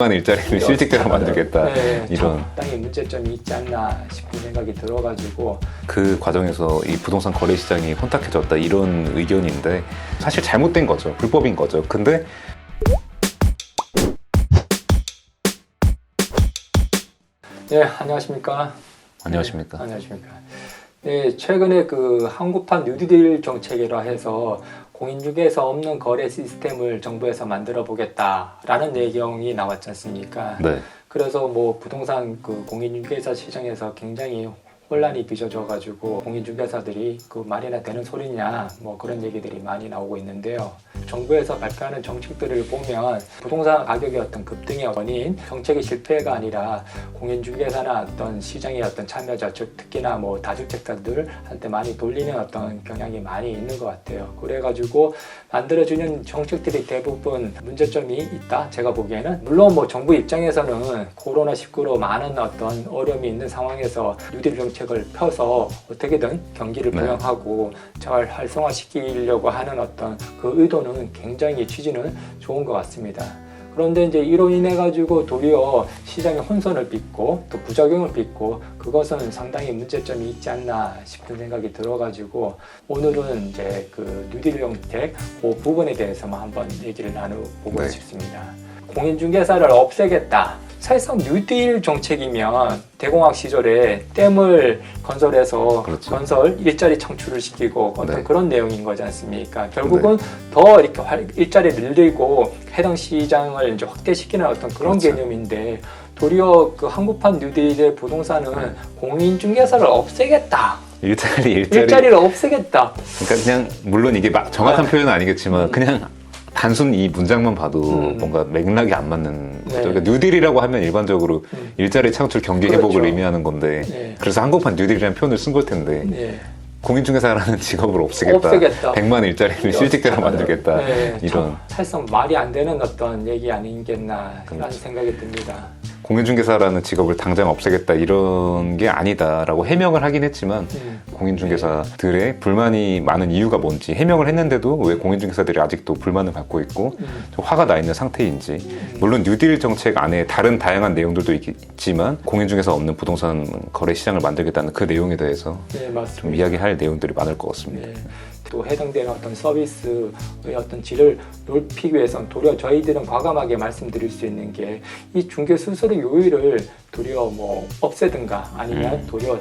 만 일자리를 실직대로 만들겠다. 네, 이런. 적당히 문제점이 있지 않나 싶은 생각이 들어가지고. 그 과정에서 이 부동산 거래 시장이 혼탁해졌다 이런 의견인데 사실 잘못된 거죠. 불법인 거죠. 근데 네 안녕하십니까? 안녕하십니까? 안녕하십니까? 네 최근에 그 한국판 뉴딜 정책이라 해서 공인중개에서 없는 거래 시스템을 정부에서 만들어 보겠다라는 내용이 나왔지 않습니까? 네. 그래서 뭐 부동산 그 공인중개사 시장에서 굉장히 혼란이 빚어져가지고 공인중개사들이 그 말이나 되는 소리냐 뭐 그런 얘기들이 많이 나오고 있는데요. 정부에서 발표하는 정책들을 보면 부동산 가격의 어떤 급등의 원인 정책의 실패가 아니라 공인중개사나 어떤 시장의 어떤 참여자 즉 특히나 뭐 다주택자들한테 많이 돌리는 어떤 경향이 많이 있는 것 같아요. 그래가지고 만들어지는 정책들이 대부분 문제점이 있다. 제가 보기에는 물론 뭐 정부 입장에서는 코로나 19로 많은 어떤 어려움이 있는 상황에서 뉴딜 정책 을 펴서 어떻게든 경기를 네. 부양하고 잘 활성화시키려고 하는 어떤 그 의도는 굉장히 취지는 좋은 것 같습니다. 그런데 이제 이로 인해 가지고 도리어 시장에 혼선을 빚고 또 부작용을 빚고 그것은 상당히 문제점이 있지 않나 싶은 생각이 들어가지고 오늘은 이제 그 뉴딜 정책 그 부분에 대해서만 한번 얘기를 나눠보고 네. 싶습니다. 공인중개사를 없애겠다. 사실상 뉴딜 정책이면 대공황 시절에 댐을 건설해서 그렇죠. 건설 일자리 창출을 시키고 어떤 네. 그런 내용인 거지 않습니까? 결국은 더 이렇게 활- 일자리를 늘리고 해당 시장을 이제 확대시키는 어떤 그런 그렇죠. 개념인데 도리어 그 한국판 뉴딜의 부동산은 네. 공인중개사를 없애겠다. 일자리 일자리 일자리를 없애겠다. 그러니까 그냥 물론 이게 막 정확한 네. 표현은 아니겠지만 그냥 단순 이 문장만 봐도 음. 뭔가 맥락이 안 맞는 네. 거죠. 그러니까 뉴딜이라고 하면 일반적으로 음. 일자리 창출 경기 그렇죠. 회복을 의미하는 건데 네. 그래서 한국판 뉴딜이라는 표현을 쓴 걸 텐데 네. 공인중개사라는 직업을 없애겠다. 없애겠다. 100만 일자리를 실직대로 만들겠다. 네, 이런 참 사실상 말이 안 되는 어떤 얘기 아니겠나 이런 그렇죠. 생각이 듭니다. 공인중개사라는 직업을 당장 없애겠다 이런 게 아니다라고 해명을 하긴 했지만 음. 공인중개사들의 불만이 많은 이유가 뭔지 해명을 했는데도 왜 공인중개사들이 아직도 불만을 갖고 있고 음. 좀 화가 나 있는 상태인지 물론 뉴딜 정책 안에 다른 다양한 내용들도 있지만 공인중개사 없는 부동산 거래 시장을 만들겠다는 그 내용에 대해서 네, 좀. 이야기할 내용들이 많을 것 같습니다. 네. 또 해당되는 어떤 서비스의 어떤 질을 높이기 위해서는 도리어 저희들은 과감하게 말씀드릴 수 있는 게 이 중개 수수료 요율을 도리어 뭐 없애든가 아니면 음. 도리어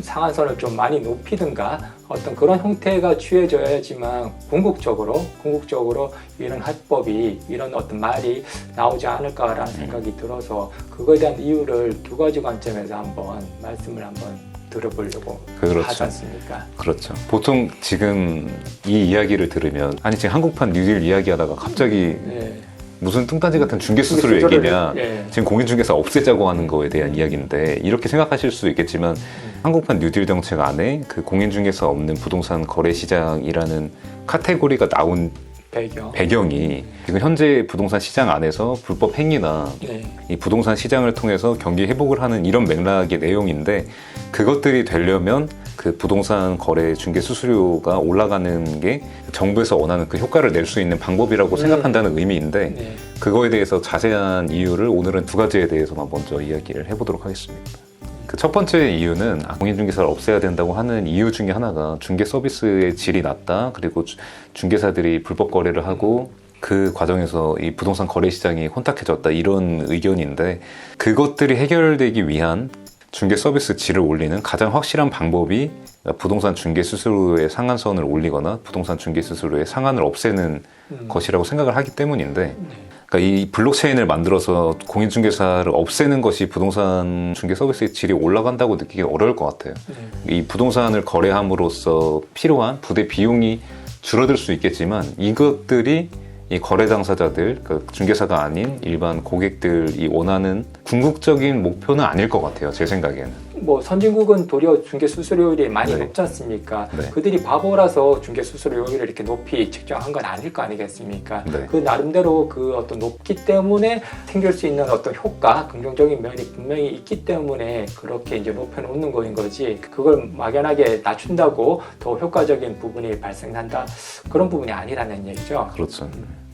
상한선을 좀 많이 높이든가 어떤 그런 형태가 취해져야지만 궁극적으로 궁극적으로 이런 합법이 이런 어떤 말이 나오지 않을까라는 생각이 들어서 그거에 대한 이유를 두 가지 관점에서 한번 말씀을 한번 들어보려고 그렇죠. 하지 않습니까? 그렇죠. 보통 지금 이 이야기를 들으면 아니 지금 한국판 뉴딜 이야기하다가 갑자기 네. 무슨 뚱딴지 같은 중개 수수료 중개 얘기냐 예. 지금 공인중개사 없애자고 하는 거에 대한 이야기인데 이렇게 생각하실 수 있겠지만 한국판 뉴딜 정책 안에 그 공인중개사 없는 부동산 거래 시장이라는 카테고리가 나온 배경. 배경이 지금 현재 부동산 시장 안에서 불법 행위나 네. 이 부동산 시장을 통해서 경기 회복을 하는 이런 맥락의 내용인데 그것들이 되려면 그 부동산 거래 중개 수수료가 올라가는 게 정부에서 원하는 그 효과를 낼 수 있는 방법이라고 음. 생각한다는 의미인데 네. 그거에 대해서 자세한 이유를 오늘은 두 가지에 대해서만 먼저 이야기를 해보도록 하겠습니다. 그 첫 번째 이유는 아, 공인중개사를 없애야 된다고 하는 이유 중에 하나가 중개 서비스의 질이 낮다. 그리고 주- 중개사들이 불법 거래를 하고 그 과정에서 이 부동산 거래 시장이 혼탁해졌다 이런 의견인데 그것들이 해결되기 위한 중개 서비스 질을 올리는 가장 확실한 방법이 부동산 중개 수수료의 상한선을 올리거나 부동산 중개 수수료의 상한을 없애는 음. 것이라고 생각을 하기 때문인데 네. 그러니까 이 블록체인을 만들어서 공인중개사를 없애는 것이 부동산 중개 서비스의 질이 올라간다고 느끼기 어려울 것 같아요. 네. 이 부동산을 거래함으로써 필요한 부대 비용이 줄어들 수 있겠지만 이것들이 이 거래 당사자들, 그 중개사가 아닌 일반 고객들이 원하는 궁극적인 목표는 아닐 것 같아요. 제 생각에는. 뭐 선진국은 도리어 중개 수수료율이 많이 네. 높지 않습니까? 네. 그들이 바보라서 중개 수수료율을 이렇게 높이 책정한 건 아닐 거 아니겠습니까? 네. 그 나름대로 그 어떤 높기 때문에 생길 수 있는 어떤 효과, 긍정적인 면이 분명히 있기 때문에 그렇게 이제 높여놓는 거인 거지. 그걸 막연하게 낮춘다고 더 효과적인 부분이 발생한다 그런 부분이 아니라는 얘기죠. 그렇죠.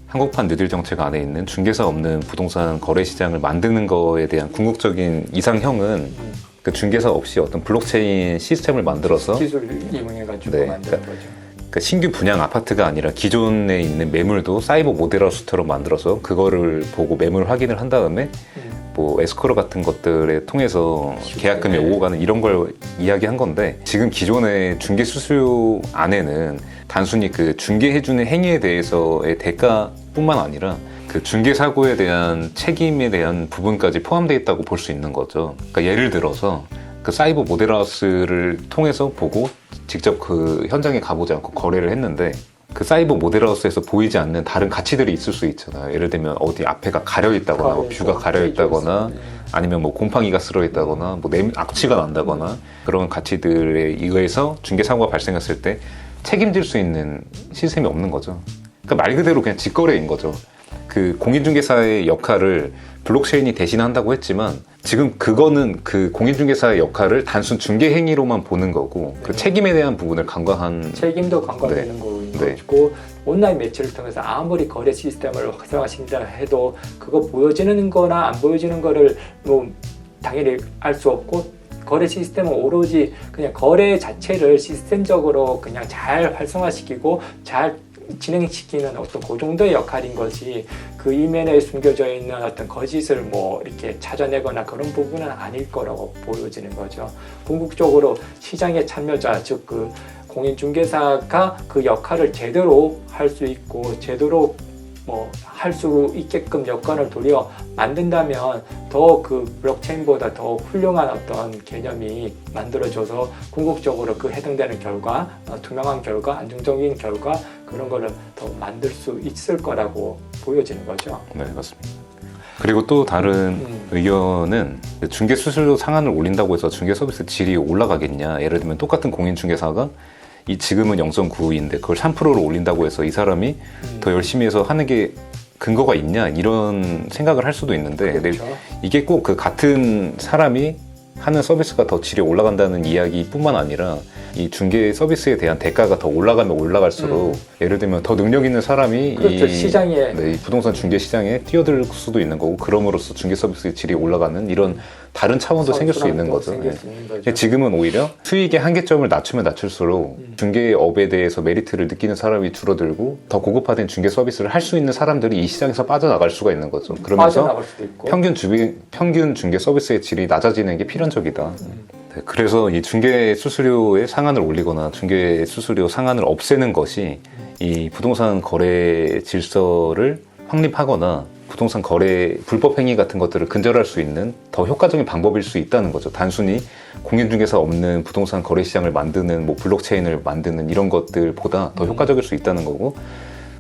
한국판 뉴딜 정책 안에 있는 중개사 없는 부동산 거래 시장을 만드는 거에 대한 궁극적인 이상형은 음, 그 중개사 없이 어떤 블록체인 시스템을 만들어서 기술 이용해 가지고 네, 만드는 그러니까 거죠. 그 신규 분양 아파트가 아니라 기존에 있는 매물도 사이버 모델하우스처럼 만들어서 그거를 보고 매물 확인을 한 다음에 음, 뭐 에스코로 같은 것들에 통해서 계약금이 네. 오고 가는 이런 걸 이야기한 건데 지금 기존의 중개 수수료 안에는 단순히 그 중개해주는 행위에 대해서의 대가뿐만 아니라 그 중개 사고에 대한 책임에 대한 부분까지 포함되어 있다고 볼 수 있는 거죠. 그러니까 예를 들어서 그 사이버 모델하우스를 통해서 보고 직접 그 현장에 가보지 않고 거래를 했는데 그 사이버 모델하우스에서 보이지 않는 다른 가치들이 있을 수 있잖아요. 예를 들면 어디 앞에가 가려 있다거나 뭐 뷰가 가려 있다거나 네. 아니면 뭐 곰팡이가 쓸어 있다거나 뭐 냄, 악취가 난다거나 그런 가치들에 의해서 중개 사고가 발생했을 때 책임질 수 있는 시스템이 없는 거죠. 그러니까 말 그대로 그냥 직거래인 거죠. 그 공인중개사의 역할을 블록체인이 대신한다고 했지만 지금 그거는 그 공인중개사의 역할을 단순 중개 행위로만 보는 거고 그 네. 책임에 대한 부분을 간과한 책임도 간과되는 네. 거인 네. 거고 온라인 매체를 통해서 아무리 거래 시스템을 활성화시킨다 해도 그거 보여지는 거나 안 보여지는 거를 뭐 당연히 알 수 없고 거래 시스템은 오로지 그냥 거래 자체를 시스템적으로 그냥 잘 활성화시키고 잘 진행시키는 어떤 그 정도의 역할인 것이 그 이면에 숨겨져 있는 어떤 거짓을 뭐 이렇게 찾아내거나 그런 부분은 아닐 거라고 보여지는 거죠. 궁극적으로 시장의 참여자 즉 그 공인중개사가 그 역할을 제대로 할 수 있고 제대로 뭐 할 수 있게끔 여건을 도려 만든다면 더 그 블록체인보다 더 훌륭한 어떤 개념이 만들어져서 궁극적으로 그 해당되는 결과 어, 투명한 결과 안정적인 결과 그런 거를 더 만들 수 있을 거라고 보여지는 거죠. 네 맞습니다. 그리고 또 다른 음. 의견은 중개 수수료 상한을 올린다고 해서 중개 서비스 질이 올라가겠냐? 예를 들면 똑같은 공인 중개사가 이 지금은 0.9인데 그걸 3%로 올린다고 해서 이 사람이 음. 더 열심히 해서 하는 게 근거가 있냐 이런 생각을 할 수도 있는데 그렇죠. 이게 꼭 그 같은 사람이 하는 서비스가 더 질이 올라간다는 이야기뿐만 아니라 이 중개 서비스에 대한 대가가 더 올라가면 올라갈수록 예를 들면 더 능력 있는 사람이 음. 그렇죠. 이, 시장에 네, 이 부동산 중개 시장에 뛰어들 수도 있는 거고 그럼으로써 중개 서비스의 질이 올라가는 이런 다른 차원도 생길 수 있는 거죠. 있는 거죠. 지금은 오히려 수익의 한계점을 낮추면 낮출수록 음. 중개업에 대해서 메리트를 느끼는 사람이 줄어들고 더 고급화된 중개 서비스를 할 수 있는 사람들이 이 시장에서 빠져나갈 수가 있는 거죠. 그러면서 수도 있고 평균 주비, 평균 중개 서비스의 질이 낮아지는 게 필연적이다. 음. 네, 그래서 이 중개 수수료의 상한을 올리거나 중개 수수료 상한을 없애는 것이 이 부동산 거래 질서를 확립하거나 부동산 거래 불법 행위 같은 것들을 근절할 수 있는 더 효과적인 방법일 수 있다는 거죠. 단순히 공인중개사 없는 부동산 거래 시장을 만드는 뭐 블록체인을 만드는 이런 것들보다 더 음. 효과적일 수 있다는 거고.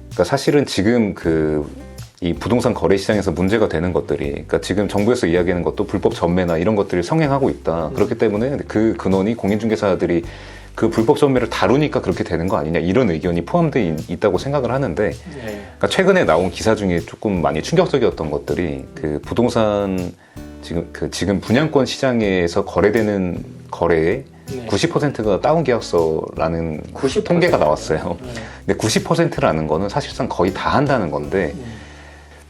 그러니까 사실은 지금 그 이 부동산 거래 시장에서 문제가 되는 것들이 그러니까 지금 정부에서 이야기하는 것도 불법 전매나 이런 것들을 성행하고 있다. 음. 그렇기 때문에 그 근원이 공인중개사들이 그 불법 전매를 다루니까 그렇게 되는 거 아니냐 이런 의견이 포함되어 있- 있다고 생각을 하는데 네. 그러니까 최근에 나온 기사 중에 조금 많이 충격적이었던 것들이 그 부동산 지금 그 지금 분양권 시장에서 거래되는 거래의 네. 90%가 다운 계약서라는 90% 통계가 나왔어요. 네. 근데 90%라는 거는 사실상 거의 다 한다는 건데 음.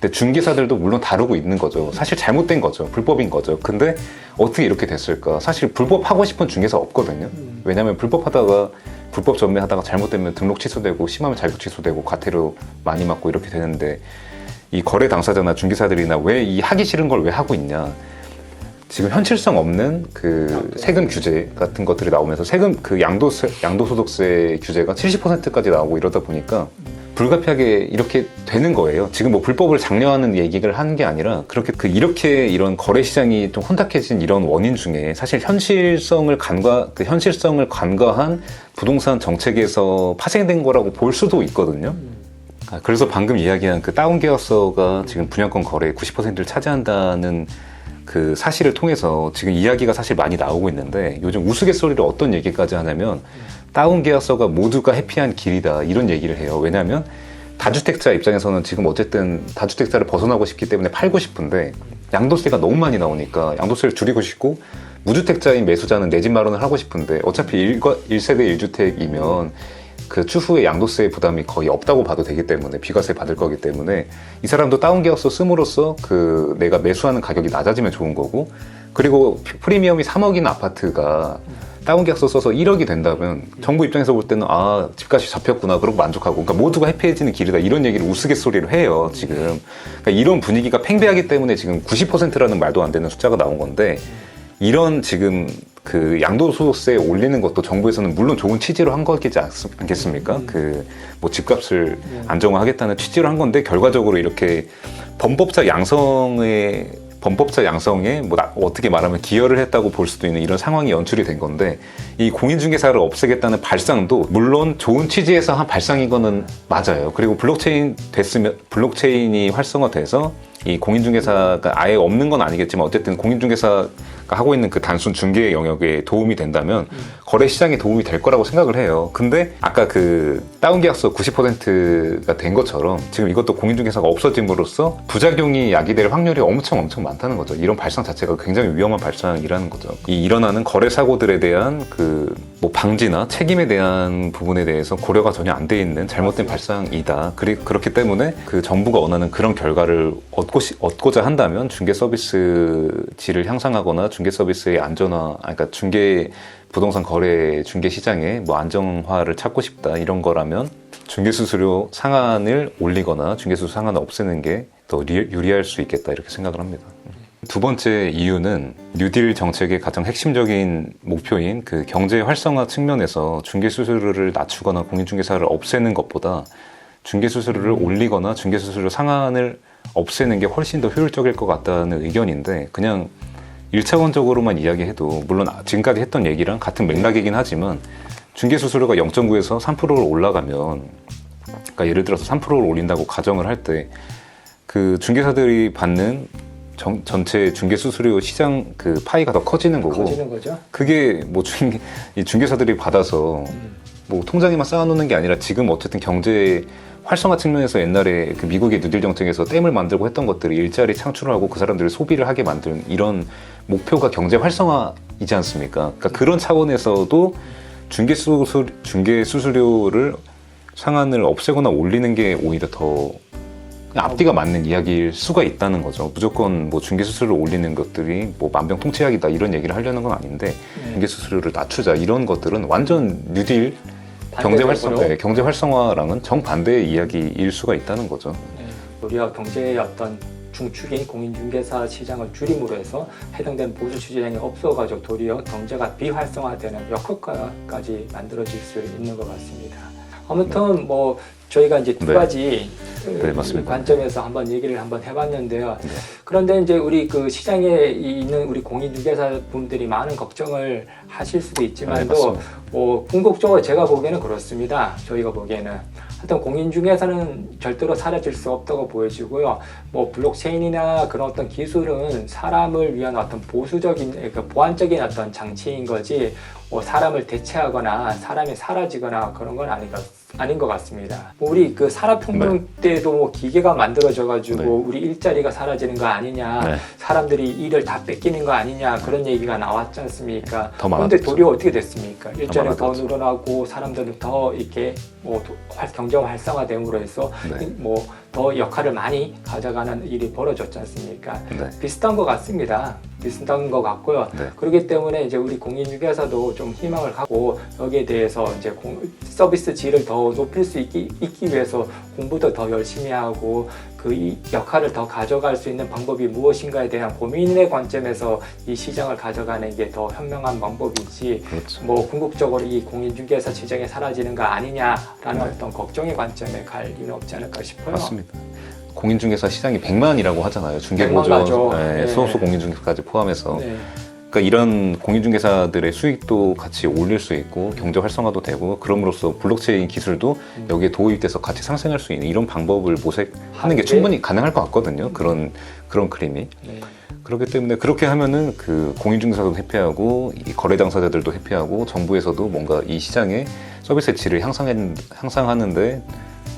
근데 중개사들도 물론 다루고 있는 거죠. 사실 잘못된 거죠. 불법인 거죠. 근데 어떻게 이렇게 됐을까? 사실 불법하고 싶은 중개사 없거든요. 음. 왜냐하면 불법하다가 불법 전매하다가 잘못되면 등록 취소되고 심하면 자격 취소되고 과태료 많이 맞고 이렇게 되는데 이 거래 당사자나 중개사들이나 왜 이 하기 싫은 걸 왜 하고 있냐? 지금 현실성 없는 그 세금 규제 같은 것들이 나오면서 세금 그 양도세 양도소득세 규제가 70%까지 나오고 이러다 보니까 불가피하게 이렇게 되는 거예요. 지금 뭐 불법을 장려하는 얘기를 하는 게 아니라 그렇게 그 이렇게 이런 거래 시장이 좀 혼탁해진 이런 원인 중에 사실 현실성을 간과 그 현실성을 간과한 부동산 정책에서 파생된 거라고 볼 수도 있거든요. 아, 그래서 방금 이야기한 그 다운 계약서가 지금 분양권 거래의 90%를 차지한다는 그 사실을 통해서 지금 이야기가 사실 많이 나오고 있는데 요즘 우스갯소리로 어떤 얘기까지 하냐면 다운 계약서가 모두가 해피한 길이다 이런 얘기를 해요. 왜냐하면 다주택자 입장에서는 지금 어쨌든 다주택자를 벗어나고 싶기 때문에 팔고 싶은데 양도세가 너무 많이 나오니까 양도세를 줄이고 싶고 무주택자인 매수자는 내 집 마련을 하고 싶은데 어차피 일과, 1세대 1주택이면 그 추후에 양도세 부담이 거의 없다고 봐도 되기 때문에 비과세 받을 거기 때문에 이 사람도 다운 계약서 씀으로써 그 내가 매수하는 가격이 낮아지면 좋은 거고 그리고 프리미엄이 3억인 아파트가 다운 계약서 써서 1억이 된다면 정부 입장에서 볼 때는 아 집값이 잡혔구나 그러고 만족하고 그러니까 모두가 해피해지는 길이다 이런 얘기를 우스갯소리로 해요 지금. 그러니까 이런 분위기가 팽배하기 때문에 지금 90%라는 말도 안 되는 숫자가 나온 건데 이런 지금 그 양도소득세 올리는 것도 정부에서는 물론 좋은 취지로 한 거겠지 않- 않겠습니까? 그뭐 집값을 안정화하겠다는 취지로 한 건데 결과적으로 이렇게 범법자 양성의 범법자 양성에 뭐 나- 어떻게 말하면 기여를 했다고 볼 수도 있는 이런 상황이 연출이 된 건데 이 공인중개사를 없애겠다는 발상도 물론 좋은 취지에서 한 발상인 거는 맞아요. 그리고 블록체인 됐으면 블록체인이 활성화돼서 이 공인중개사가 아예 없는 건 아니겠지만 어쨌든 공인중개사가 하고 있는 그 단순 중개 영역에 도움이 된다면 거래 시장에 도움이 될 거라고 생각을 해요. 근데 아까 그 다운 계약서 90%가 된 것처럼 지금 이것도 공인중개사가 없어짐으로써 부작용이 야기될 확률이 엄청 엄청 많다는 거죠. 이런 발상 자체가 굉장히 위험한 발상이라는 거죠. 이 일어나는 거래 사고들에 대한 그 뭐 방지나 책임에 대한 부분에 대해서 고려가 전혀 안 돼 있는 잘못된 발상이다. 그리, 그렇기 때문에 그 정부가 원하는 그런 결과를 얻고 시- 얻고자 한다면 중개 서비스 질을 향상하거나 중개 서비스의 안전화, 그러니까 중개 부동산 거래 중개 시장의 뭐 안정화를 찾고 싶다 이런 거라면 중개 수수료 상한을 올리거나 중개 수수료 상한을 없애는 게 더 유리할 수 있겠다 이렇게 생각을 합니다. 두 번째 이유는 뉴딜 정책의 가장 핵심적인 목표인 그 경제 활성화 측면에서 중개 수수료를 낮추거나 공인중개사를 없애는 것보다 중개 수수료를 올리거나 중개 수수료 상한을 없애는 게 훨씬 더 효율적일 것 같다는 의견인데 그냥 일차원적으로만 이야기해도 물론 지금까지 했던 얘기랑 같은 맥락이긴 하지만 중개 수수료가 0.9에서 3%로 올라가면 그러니까 예를 들어서 3%를 올린다고 가정을 할 때 그 중개사들이 받는 정- 전체 중개 수수료 시장 그 파이가 더 커지는 거고 커지는. 그게 뭐 중, 이 중개사들이 받아서 음. 뭐 통장에만 쌓아놓는 게 아니라 지금 어쨌든 경제 활성화 측면에서 옛날에 그 미국의 누딜 정책에서 댐을 만들고 했던 것들이 일자리 창출을 하고 그 사람들을 소비를 하게 만드는 이런 목표가 경제 활성화이지 않습니까? 그러니까 그런 차원에서도 중개 수수 중개 수수료를 상한을 없애거나 올리는 게 오히려 더 앞뒤가 맞는 이야기일 수가 있다는 거죠. 무조건 뭐 중개 수수료를 올리는 것들이 뭐 만병통치약이다 이런 얘기를 하려는 건 아닌데 네. 중개 수수료를 낮추자 이런 것들은 완전 뉴딜 경제 활성 네, 경제 활성화랑은 정반대의 이야기일 수가 있다는 거죠. 네, 도리어 경제의 어떤 중축인 공인중개사 시장을 줄임으로 해서 해당되는 보수 시장이 없어가지고 도리어 경제가 비활성화되는 역효과까지 만들어질 수 있는 것 같습니다. 아무튼 뭐 저희가 이제 두 네. 가지 네, 맞습니다. 관점에서 한번 얘기를 한번 해봤는데요. 네. 그런데 이제 우리 그 시장에 있는 우리 공인중개사 분들이 많은 걱정을 하실 수도 네, 있지만도 맞습니다. 뭐 궁극적으로 제가 보기에는 그렇습니다. 저희가 보기에는 하여튼 공인중개사는 절대로 사라질 수 없다고 보여지고요. 뭐 블록체인이나 그런 어떤 기술은 사람을 위한 어떤 보수적인 그러니까 보완적인 어떤 장치인 거지 뭐 사람을 대체하거나 사람이 사라지거나 그런 건 아닌 것, 아닌 것 같습니다. 뭐 우리 그 산업혁명 때도 뭐 기계가 만들어져 가지고 네. 우리 일자리가 사라지는 거 아니냐 네. 사람들이 일을 다 뺏기는 거 아니냐 그런 얘기가 나왔지 않습니까? 더 그런데 많아졌죠. 도리어 어떻게 됐습니까? 일자리가 더 많아졌죠. 늘어나고 사람들은 더 이렇게 뭐 경제가 활성화됨으로 해서 네. 뭐더 역할을 많이 가져가는 일이 벌어졌지 않습니까? 네. 비슷한 것 같습니다. 비슷한 것 같고요. 네. 그렇기 때문에 이제 우리 공인중개사도 좀 희망을 갖고 여기에 대해서 이제 공- 서비스 질을 더 높일 수 있기, 있기 위해서 공부도 더 열심히 하고 그이 역할을 더 가져갈 수 있는 방법이 무엇인가에 대한 고민의 관점에서 이 시장을 가져가는 게 더 현명한 방법이지 그렇죠. 뭐 궁극적으로 이 공인중개사 시장이 사라지는 거 아니냐라는 네. 어떤 걱정의 관점에 갈 이유는 없지 않을까 싶어요. 맞습니다. 공인중개사 시장이 100만이라고 하잖아요. 100만 중개보조, 가죠. 네, 네. 소수 공인중개사까지 포함해서. 네. 그러니까 이런 공인중개사들의 수익도 같이 올릴 수 있고 경제 활성화도 되고 그럼으로써 블록체인 기술도 음. 여기에 도입돼서 같이 상생할 수 있는 이런 방법을 모색하는 게 하는데- 충분히 가능할 것 같거든요. 그런 그런 그림이. 네. 그렇기 때문에 그렇게 하면은 그 공인중개사도 해피하고 이 거래 당사자들도 해피하고 정부에서도 뭔가 이 시장의 서비스 질을 향상하는데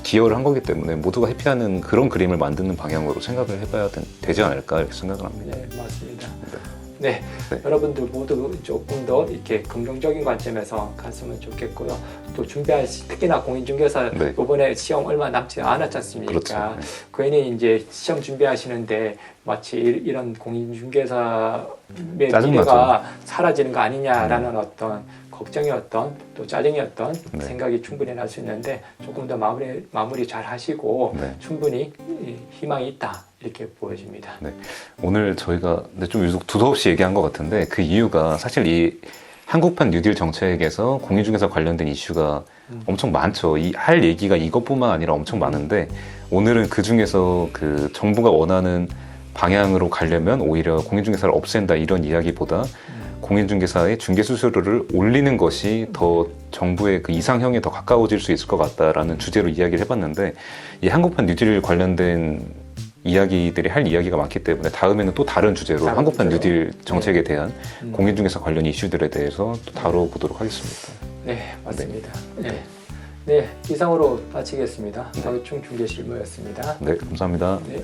기여를 한 거기 때문에 모두가 해피하는 그런 그림을 만드는 방향으로 생각을 해봐야 되, 지 않을까 이렇게 생각을 합니다. 네, 맞습니다. 네. 네, 네. 여러분들 모두 조금 더 이렇게 긍정적인 관점에서 갔으면 좋겠고요. 또 준비할 시- 특히나 공인중개사 네. 이번에 시험 얼마 남지 않았지 않습니까? 그렇죠. 네. 괜히 이제 시험 준비하시는데 마치 이- 이런 공인중개사의. 미래가 사라지는 거 아니냐라는 어떤 걱정이었던 또 짜증이었던 네. 생각이 충분히 날 수 있는데 조금 더 마무리 마무리 잘 하시고 네. 충분히 이- 희망이 있다 이렇게 보여집니다. 오늘 저희가 근데 좀 유독 두서없이 얘기한 것 같은데 그 이유가 사실 이 한국판 뉴딜 정책에서 공인중개사 관련된 이슈가 음. 엄청 많죠. 이 할 얘기가 이것뿐만 아니라 엄청 많은데 오늘은 그 중에서 그 정부가 원하는 방향으로 가려면 오히려 공인중개사를 없앤다 이런 이야기보다 음. 공인중개사의 중개 수수료를 올리는 것이 더 정부의 그 이상형에 더 가까워질 수 있을 것 같다라는 주제로 이야기를 해봤는데 이 한국판 뉴딜 관련된 이야기들이 할 이야기가 많기 때문에 다음에는 또 다른 주제로 다른 한국판 주제로. 뉴딜 정책에 대한 음. 공인중개사 관련 이슈들에 대해서 또 다뤄보도록 하겠습니다. 네, 맞습니다. 네. 네, 이상으로 마치겠습니다. 박유충 중개실무였습니다. 네, 감사합니다. 네.